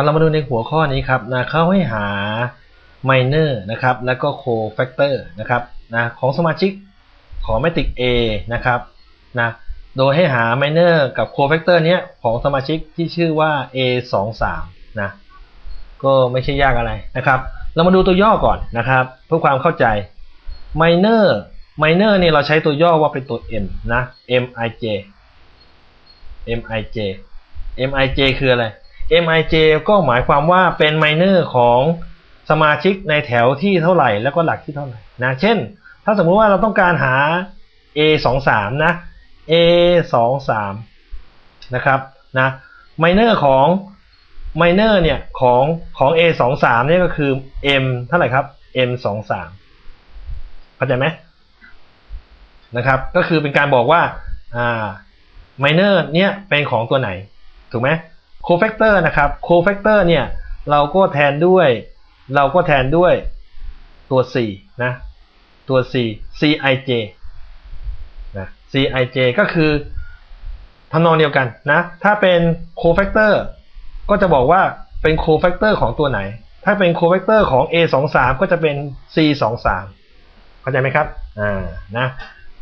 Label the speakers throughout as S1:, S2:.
S1: เอาเรามาดูในหัวข้อนี้ครับนะเขาให้หา minor นะครับ แล้วก็ cofactor นะครับนะของสมาชิกของ matrix A นะครับนะโดยให้หา minor กับ cofactor เนี้ยของสมาชิกที่ชื่อว่า A 2 3นะก็ไม่ใช่ยากอะไรนะครับ เรามาดูตัวย่อก่อนนะครับ เพื่อความเข้าใจ minor minor เนี่ยเราใช้ตัวย่อว่าเป็นตัว m นะ mij mij mij คืออะไร mij ก็หมายความว่าเป็น minor ของสมาชิกในแถวที่เท่าไหร่แล้วก็หลักที่เท่าไหร่นะเช่น ถ้าสมมุติว่าเราต้องการหา a 2 3นะ a 2 3นะครับนะ minor ของ minor เนี่ยของของ a 2 3เนี่ยก็คือ m เท่าไหร่ครับ m 2 3เข้าใจไหมนะครับ ก็คือเป็นการบอกว่าอ่า minor เนี่ยเป็นของตัวไหน ถูกไหม cofactor นะครับ cofactor เนี่ยเราก็แทนด้วย เราก็แทนด้วยตัว4นะตัว4 cij นะ cij ก็คือทำนองเดียวกันนะ ถ้าเป็น cofactor ก็จะบอกว่าเป็น cofactor ของตัวไหน ถ้าเป็น cofactor ของ a 2 3 ก็จะเป็น c 2 3 เข้าใจไหมครับ อ่า นะ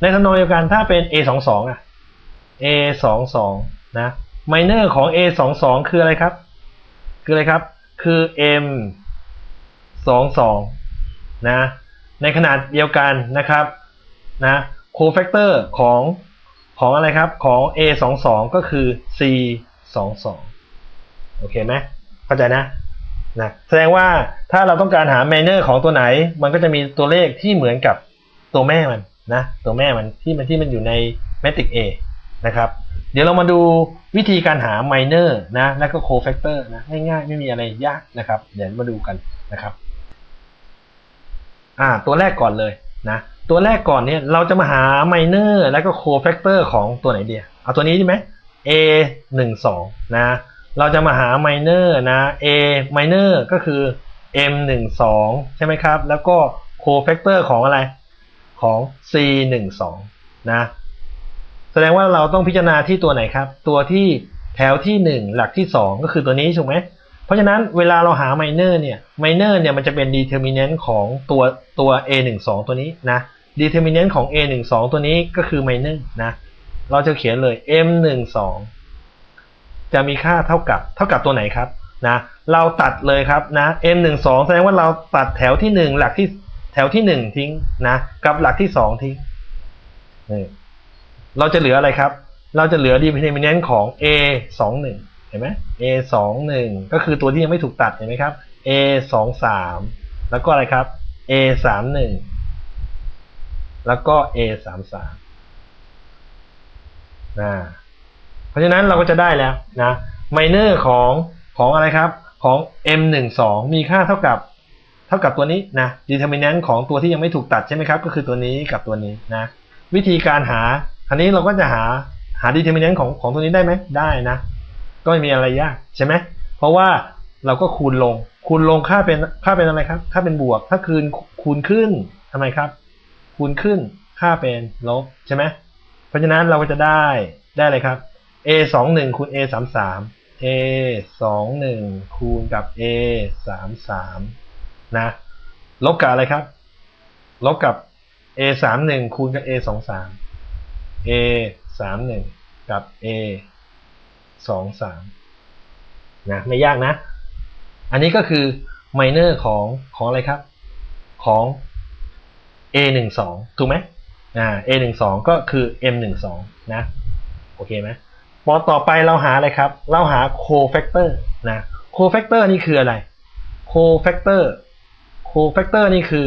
S1: ในทำนองเดียวกันถ้าเป็น a 2 2 อะ a 2 2นะ minor ของ a 2 2คืออะไรครับ คืออะไรครับ คือ m 2 2นะ ในขนาดเดียวกันนะครับ นะ cofactor ของของอะไรครับ ของ a 2 2ก็คือ c 2 2โอเคไหมเข้าใจนะนะแสดงว่าถ้าเราต้องการหา minor ของตัวไหน มันก็จะมีตัวเลขที่เหมือนกับตัวแม่มันนะ ตัวแม่มันที่มันที่มันอยู่ใน matrix A นะครับ เดี๋ยวเรามาดูวิธีการหา minor นะ และก็ cofactor นะ ง่ายๆ ไม่มีอะไรยากนะครับ เดี๋ยวมาดูกันนะครับ อ่า ตัวแรกก่อนเลยนะ ตัวแรกก่อนเนี่ย เราจะมาหา minor และก็ cofactor ของตัวไหนเดียเอาตัวนี้ดีไหม a 1 2นะ เราจะมาหา minor นะ a minor ก็คือ m 1 2ใช่ไหมครับ แล้วก็ cofactor ของอะไร ของ c 1 2นะแส ดงว่าเราต้องพิจารณาที่ตัวไหนครับ ตัวที่แถวที่ 1 หลักที่ 2 ก็คือตัวนี้ถูกไหมเพราะฉะนั้นเวลาเราหา minor เนี่ย minor เนี่ยมันจะเป็น determinant ของตัวตัว a 1 2ตัวนี้นะ determinant ของ a 1 2ตัวนี้ก็คือ minor นะเราจะเขียนเลย m 1 2จะมีค่าเท่ากับเท่ากับตัวไหนครับนะเราตัดเลยครับนะ m 1 2แสดงว่าเราตัดแถวที่ 1 หลักที่แถวที่ 1 ทิ้งนะกับหลักที่ 2 ทิ้งนี่ เราจะเหลืออะไรครับ เราจะเหลือ determinant ของ a 2 1เห็นไหม a 2 1ก็คือตัวที่ยังไม่ถูกตัดเห็นไหมครับ a 2 3แล้วก็อะไรครับ a 3 1แล้วก็ a 3 3นะเพราะฉะนั้นเราก็จะได้แล้วนะ minor ของของอะไรครับของ m 1 2มีค่าเท่ากับเท่ากับตัวนี้นะ determinant ของตัวที่ยังไม่ถูกตัดใช่ไหมครับ ก็คือตัวนี้กับตัวนี้นะ วิธีการหา อันนี้เราก็จะหาหา determinant ของของตัวนี้ได้ไหมได้นะ ก็ไม่มีอะไรยากใช่ไหมเพราะว่าเราก็คูณลง คูณลงค่าเป็นค่าเป็นอะไรครับค่าเป็นบวก ถ้าคืนคูณขึ้นทำไมครับ คูณขึ้นค่าเป็นลบใช่ไหมเพราะฉะนั้นเราก็จะได้ได้เลยครับ a 2 1คูณ a 3 3 a 2 1คูณกับ a 3 3นะลบกับอะไรครับ ลบกับ a 3 1คูณกับ a 2 3 a 3 1กับ a 2 3นะไม่ยากนะ อันนี้ก็คือ minor ของของอะไรครับ ของ a 1 2ถูกไหมอ่า a 1 2ก็คือ m 1 2นะโอเคไหมพอต่อไปเราหาอะไรครับ เราหา cofactor นะ cofactor นี่คืออะไร cofactor cofactor นี่คือ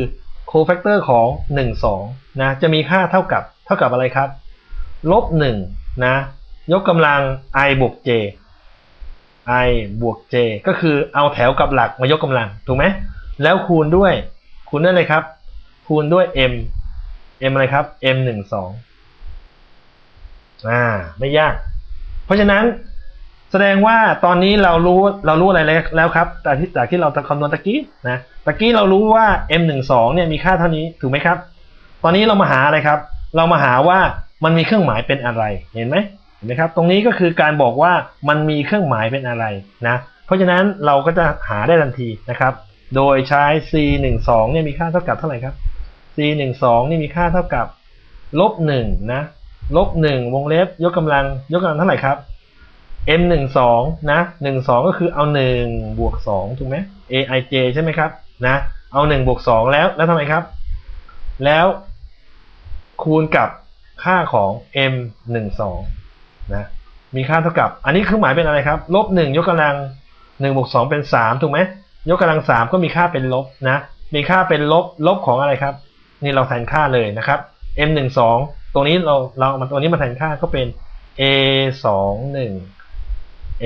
S1: cofactor ของ 1 2นะจะมีค่าเท่ากับเท่ากับอะไรครับ ลบ1นะ ยกกำลัง i บวก j i บวก j ก็คือเอาแถวกับหลักมายกกำลัง ถูกไหม แล้วคูณด้วย คูณด้วยอะไรครับ คูณด้วย m m อะไรครับ m 1 2อ่า ไม่ยาก เพราะฉะนั้นแสดงว่าตอนนี้เรารู้เรารู้อะไรแล้วครับจากที่จากที่เราคำนวณตะกี้นะตะกี้เรารู้ว่า m 1 2เนี่ยมีค่าเท่านี้ถูกไหมครับ ตอนนี้เรามาหาอะไรครับ เรามาหาว่า มันมีเครื่องหมายเป็นอะไรเห็นไหมเห็นไหมครับ ตรงนี้ก็คือการบอกว่ามันมีเครื่องหมายเป็นอะไรนะเพราะฉะนั้นเราก็จะหาได้ทันทีนะครับ โดยใช้ c 1 2เนี่ยมีค่าเท่ากับเท่าไหร่ครับ c 1 2นี่มีค่าเท่ากับลบหนึ่งนะลบหนึ่งวงเล็บยกกำลังยกกำลังเท่าไหร่ครับ m หนึ่งสองนะหนึ่งสองก็คือเอาหนึ่งบวกสองถูกไหม aij ใช่ไหมครับนะเอาหนึ่งบวกสองแล้วแล้วทำไมครับ แล้วคูณกับ ค่าของ m หนึ่งสองนะมีค่าเท่ากับ อันนี้คือหมายเป็นอะไรครับลบหนึ่งยกกำลังหนึ่งบวกสองเป็นสามถูกไหมยกกำลังสามก็มีค่าเป็นลบนะมีค่าเป็นลบลบของอะไรครับ นี่เราแทนค่าเลยนะครับ m หนึ่งสองตรงนี้เราเราเอามาตัวนี้มาแทนค่าก็เป็น a สองหนึ่ง a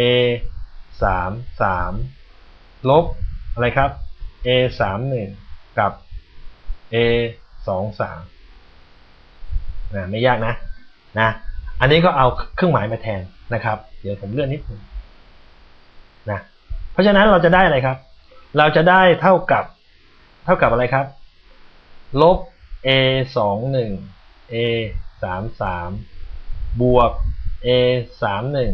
S1: สามสามลบอะไรครับ a สามหนึ่งกับ a สองสาม นะไม่ยากนะนะอันนี้ก็เอาเครื่องหมายมาแทนนะครับ เดี๋ยวผมเลื่อนนิดนึงนะเพราะฉะนั้นเราจะได้อะไรครับ เราจะได้เท่ากับเท่ากับอะไรครับ ลบ a สองหนึ่ง a สามสามบวก a สามหนึ่ง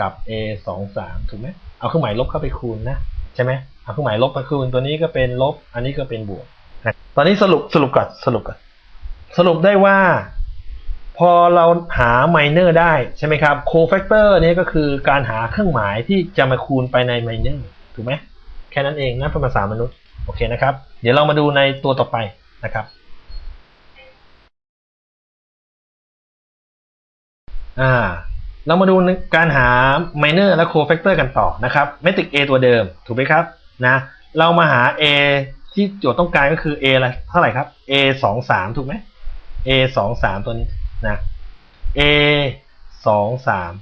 S1: กับ a สองสามถูกไหมเอาเครื่องหมายลบเข้าไปคูณนะใช่ไหมเอาเครื่องหมายลบมาคูณตัวนี้ก็เป็นลบ อันนี้ก็เป็นบวกนะตอนนี้สรุปสรุปก่อนสรุปก่อน สรุปได้ว่า พอเราหาไมเนอร์ได้ใช่ไหมครับโคแฟกเตอร์นี้ก็คือการหาเครื่องหมายที่จะมาคูณไปในไมเนอร์ถูกไหมแค่นั้นเองนะภาษามนุษย์โอเคนะครับ เดี๋ยวเรามาดูในตัวต่อไปนะครับอ่าเรามาดูการหา minor และ cofactor กันต่อนะครับ metric a ตัวเดิมถูกไหมครับนะเรามาหา a ที่โจทย์ต้องการก็คือ a อะไรเท่าไหร่ครับ a สองสามถูกไหม a สองสามตัวนี้นะ a สองสาม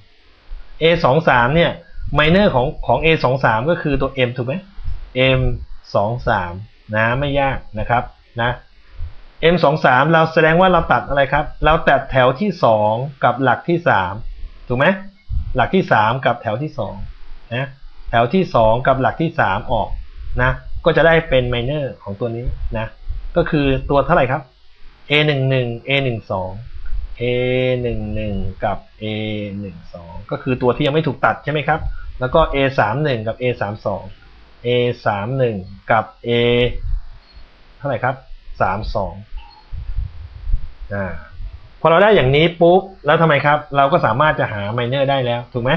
S1: a สองสามเนี่ย minor ของของ a สองสามก็คือตัว m ถูกไหม m สองสามนะไม่ยากนะครับนะ m สองสามเราแสดงว่าเราตัดอะไรครับ เราตัดแถวที่สองกับหลักที่สามถูกไหมหลักที่สามกับแถวที่สองนะแถวที่สองกับหลักที่สามออกนะก็จะได้เป็นไมเนอร์ของตัวนี้นะก็คือตัวเท่าไหร่ครับ a หนึ่งหนึ่ง a หนึ่งสอง a หนึ่งหนึ่งกับ a หนึ่งสองก็คือตัวที่ยังไม่ถูกตัดใช่ไหมครับ แล้วก็ a สามหนึ่งกับ a สามสอง a สามหนึ่งกับ a เท่าไหร่ครับสามสองอ่าพอเราได้อย่างนี้ปุ๊บแล้วทำไมครับ เราก็สามารถจะหาไมเนอร์ได้แล้ว ถูกไหม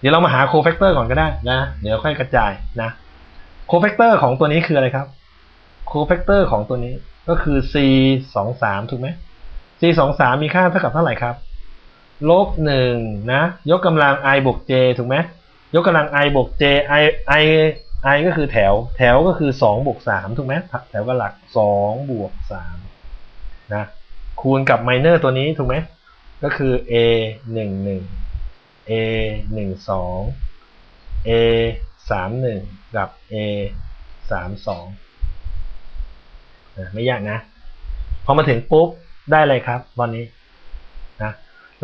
S1: เดี๋ยวเรามาหาโคแฟกเตอร์ก่อนก็ได้นะ เดี๋ยวค่อยกระจายนะโคแฟกเตอร์ของตัวนี้คืออะไรครับโคแฟกเตอร์ของตัวนี้ ก็คือ c สองสามถูกไหม c สองสามมีค่าเท่ากับเท่าไหร่ครับ ลบหนึ่งนะ ยกกำลัง i บวก j ถูกไหม ยกกำลัง i บวก j i i i ก็คือแถว แถวก็คือสองบวกสามถูกไหม แถวกับหลักสองบวกสามนะ คูณกับไมเนอร์ตัวนี้ถูกไหม ก็คือ a หนึ่งหนึ่ง a หนึ่งสอง a สามหนึ่งกับ a สามสอง ไม่ยากนะ พอมาถึงปุ๊บได้เลยครับตอนนี้นะ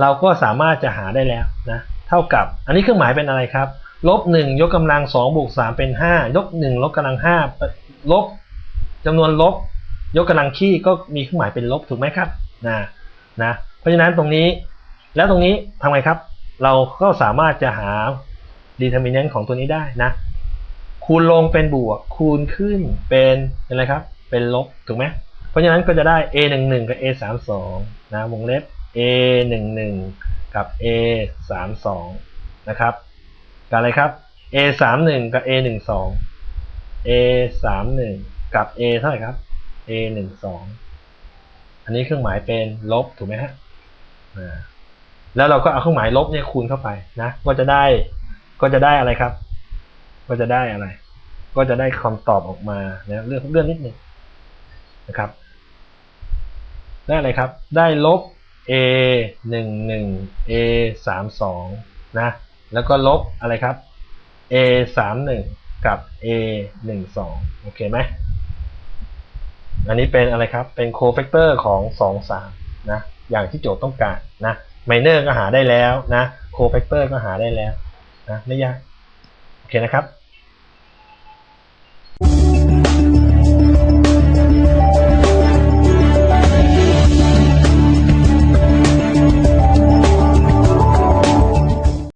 S1: เราก็สามารถจะหาได้แล้วนะเท่ากับอันนี้เครื่องหมายเป็นอะไรครับลบหนึ่งยกกำลังสองบวกสามเป็นห้ายกหนึ่งลบกำลังห้าลบจำนวนลบ ยกกำลังขี้ก็มีเครื่องหมายเป็นลบถูกไหมครับนะนะเพราะฉะนั้นตรงนี้แล้วตรงนี้ทำไงครับ เราก็สามารถจะหา determinant ของตัวนี้ได้นะคูณลงเป็นบวก คูณขึ้นเป็นอะไรครับ เป็นลบถูกไหมเพราะฉะนั้นก็จะได้ a 1 1กับ a 3 2นะวงเล็บ a 1 1กับ a 3 2นะครับกับอะไรครับ a 3 1กับ a 1 2 a 3 1กับ a เท่าไหร่ครับ a 1 2อันนี้เครื่องหมายเป็นลบถูกไหมฮะแล้วเราก็เอาเครื่องหมายลบเนี่ยคูณเข้าไปนะก็จะได้ก็จะได้อะไรครับ ก็จะได้อะไร ก็จะได้คำตอบออกมานะเลื่อนเลื่อนนิดนึง นะครับ ได้อะไรครับ ได้ลบ a หนึ่งหนึ่ง a สามสองนะแล้วก็ลบอะไรครับ a สามหนึ่งกับ a หนึ่งสองโอเคไหมอันนี้เป็นอะไรครับ เป็นโคแฟกเตอร์ของสองสามนะอย่างที่โจทย์ต้องการนะไมเนอร์ก็หาได้แล้วนะโคแฟกเตอร์ก็หาได้แล้วนะไม่ยากโอเคนะครับ